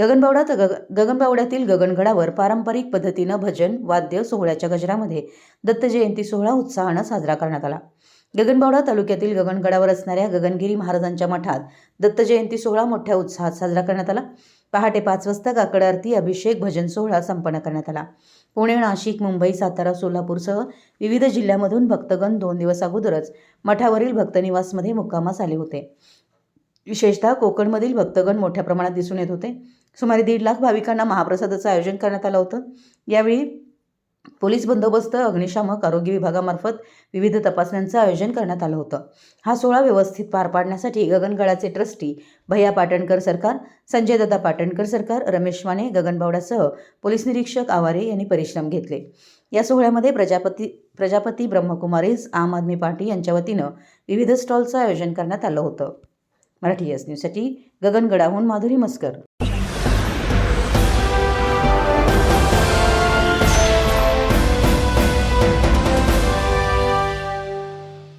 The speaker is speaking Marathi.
गगनबावड्यात गग गगनबावड्यातील गगनगडावर पारंपरिक पद्धतीनं भजन वाद्य सोहळ्याच्या गजरामध्ये दत्त जयंती सोहळा उत्साहानं साजरा करण्यात आला. गगनबावडा तालुक्यातील गगनगडावर असणाऱ्या गगनगिरी महाराजांच्या मठात दत्त जयंती सोहळा मोठ्या उत्साहात साजरा करण्यात आला. पहाटे पाच वाजता काकड आरती अभिषेक भजन सोहळा संपन्न करण्यात आला. पुणे नाशिक मुंबई सातारा सोलापूरसह विविध जिल्ह्यामधून भक्तगण दोन दिवस अगोदरच मठावरील भक्तनिवासमध्ये मुक्कामास आले होते. विशेषतः कोकणमधील भक्तगण मोठ्या प्रमाणात दिसून येत होते. सुमारे दीड लाख भाविकांना महाप्रसादाचं आयोजन करण्यात आलं होतं. यावेळी पोलीस बंदोबस्त अग्निशामक आरोग्य विभागामार्फत विविध तपासण्यांचं आयोजन करण्यात आलं होतं. हा सोहळा व्यवस्थित पार पाडण्यासाठी गगनगडाचे ट्रस्टी भैया पाटणकर सरकार संजय दादा पाटणकर सरकार रमेश माने गगनबावड्यासह पोलीस निरीक्षक आवारे यांनी परिश्रम घेतले. या सोहळ्यामध्ये प्रजापती प्रजापती ब्रह्मकुमारीज आम आदमी पार्टी यांच्या वतीनं विविध स्टॉलचं आयोजन करण्यात आलं होतं. मराठी एस न्यूजसाठी गगनगडाहून माधुरी मस्कर.